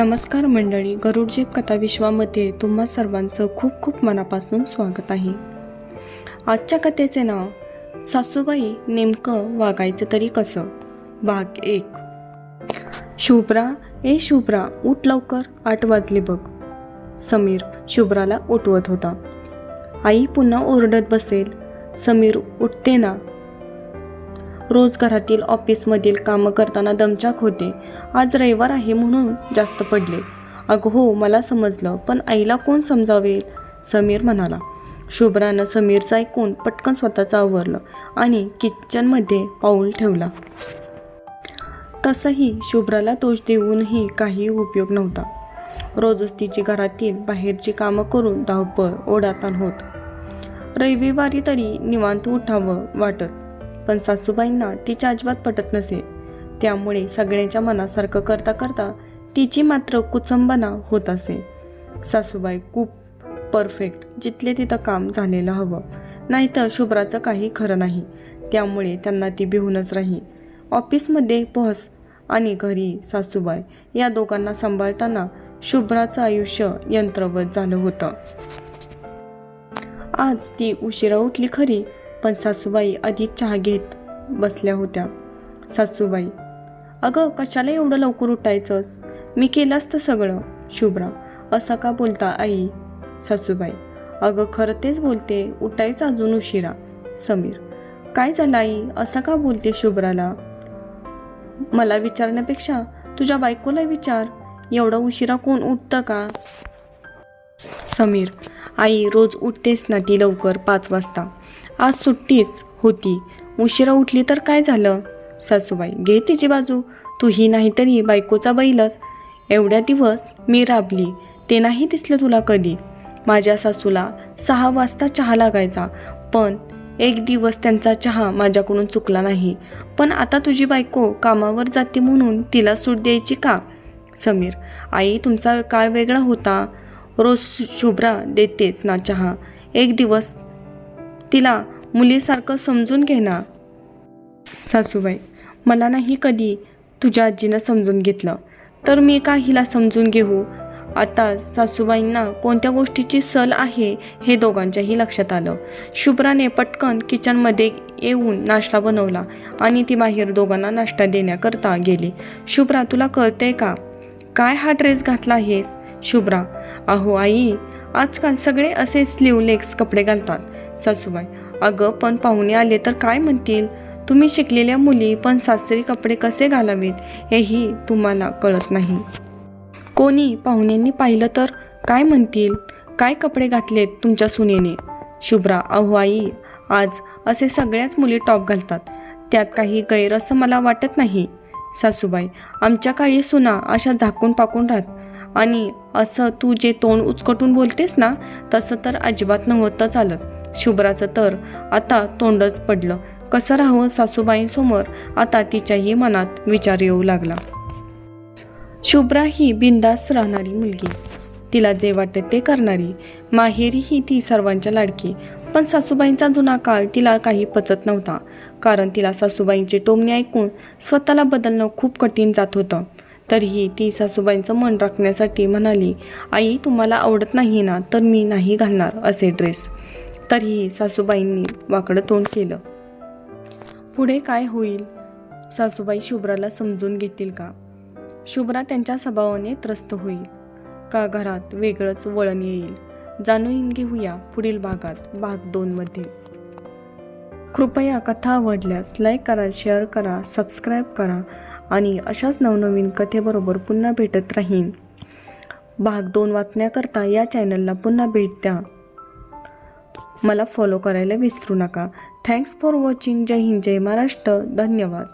नमस्कार मंडळी गरुडजीप कथा विश्वामध्ये तुम्हा सर्वांचं खूप खूप मनापासून स्वागत आहे. आजच्या कथेचे नाव सासूबाई नेमकं वागायचं तरी कसं? भाग एक. शुभ्रा ए शुभ्रा उठ लवकर आठ वाजले बघ. समीर शुभ्राला उठवत होता. आई पुन्हा ओरडत बसेल समीर उठते ना. रोज घरातील ऑफिसमधील कामं करताना दमचाक होते. आज रविवार आहे म्हणून जास्त पडले. अगं हो मला समजलं पण आईला कोण समजावेल? समीर म्हणाला. शुभ्रानं समीरचं ऐकून पटकन स्वतःचं आवरलं आणि किचनमध्ये पाऊल ठेवला. तसंही शुभ्राला दोष देऊनही काही उपयोग नव्हता. रोजच तिची घरातील बाहेरची कामं करून धावपळ ओढाताण होत. रविवारी तरी निवांत उठावं वाटत. पण सासूबाईंना तिच्या अजिबात पटत नसे. त्यामुळे सगळ्यांच्या मनासारखं करता करता तिची मात्र कुचंबना होत असे. सासूबाई खूप परफेक्ट जिथले तिथं काम झालेलं हवं. नाहीतर शुभ्राचं काही खरं नाही. त्यामुळे त्यांना ती भिवूनच राही. ऑफिसमध्ये पोहस आणि घरी सासूबाई या दोघांना सांभाळताना शुभ्राचं आयुष्य यंत्रवत झालं होतं. आज ती उशिरा उठली खरी पण सासूबाई आधीच चहा घेत बसल्या होत्या. सासूबाई अगं कशाला एवढं लवकर उठायचंस? मी केलं असतं सगळं. शुभ्रा असं का बोलता आई? सासूबाई अगं खरं तेच बोलते उठायचं अजून उशिरा. समीर काय झालं आई? असं का बोलते शुभ्राला? मला विचारण्यापेक्षा तुझ्या बायकोला विचार. एवढा उशिरा कोण उठतं का? समीर आई रोज उठतेच ना ती लवकर पाच वाजता. आज सुट्टीच होती. उशिरा उठली तर काय झालं? सासूबाई घे तिची बाजू. तू ही नाहीतरी बायकोचा बैलच. एवढ्या दिवस मी राबली. ते नाही दिसलं तुला कधी? माझ्या सासूला सहा वाजता चहा लागायचा. पण एक दिवस त्यांचा चहा माझ्याकडून चुकला नाही. पण आता तुझी बायको कामावर जाते म्हणून तिला सूट द्यायची का? समीर आई तुमचा काळ वेगळा होता. रोज शुभ्रा देतेच ना चहा. एक दिवस तिला मुलीसारखं समजून घे ना. सासूबाई मला नाही कधी तुझ्या आजीनं समजून घेतलं. तर मी का हिला समजून घेऊ? आता सासूबाईंना कोणत्या गोष्टीची सल आहे हे दोघांच्याही लक्षात आलं. शुभ्राने पटकन किचनमध्ये येऊन नाश्ता बनवला आणि ती बाहेर दोघांना नाश्ता देण्याकरता गेली. शुभ्रा तुला कळते का? काय हा ड्रेस घातला आहेस? शुभ्रा अहो आई आजकाल सगळे असे स्लीवलेक्स कपडे घालतात. सासूबाई अगं पण पाहुणे आले तर काय म्हणतील? तुम्ही शिकलेल्या मुली पण सासरी कपडे कसे घालावेत हेही तुम्हाला कळत नाही. कोणी पाहुण्यांनी पाहिलं तर काय म्हणतील? काय कपडे घातलेत तुमच्या सुनेने? शुभ्रा अहो आज असे सगळ्याच मुली टॉप घालतात. त्यात काही गैर असं मला वाटत नाही. सासूबाई आमच्या काळी सुना अशा झाकून पाकून राहत. आणि असं तू जे तोंड उचकटून बोलतेस ना तसं तर अजिबात नव्हतं चालत. शुभ्राचं तर आता तोंडच पडलं. कसं राहावं सासूबाईंसमोर आता तिच्याही मनात विचार येऊ लागला. शुभ्रा ही बिंदास राहणारी मुलगी. तिला जे वाटत ते करणारी. माहेरी ही ती सर्वांच्या लाडकी. पण सासूबाईंचा जुना काळ तिला काही पचत नव्हता. कारण तिला सासूबाईंचे टोमणे ऐकून स्वतःला बदलणं खूप कठीण जात होतं. तरीही ती सासूबाईंचं मन राखण्यासाठी म्हणाली आई तुम्हाला आवडत नाही ना तर मी नाही घालणार असे ड्रेस. तरीही सासूबाईंनी वाकडं तोंड केलं. पुढे काय होईल? सासूबाई शुभ्राला समजून घेतील का? शुभ्रा त्यांच्या स्वभावाने त्रस्त होईल. का घरात वेगळंच वळण येईल? जाणून घेऊया पुढील भागात भाग दोनमध्ये कृपया कथा आवडल्यास लाईक करा शेअर करा सबस्क्राईब करा आणि अशाच नवनवीन कथेबरोबर पुन्हा भेटत राहीन. भाग दोन वाचण्याकरता या चॅनलला पुन्हा भेट द्या. मला फॉलो करायला विसरू नका. थँक्स फॉर वॉचिंग जय हिंद जय महाराष्ट्र. धन्यवाद.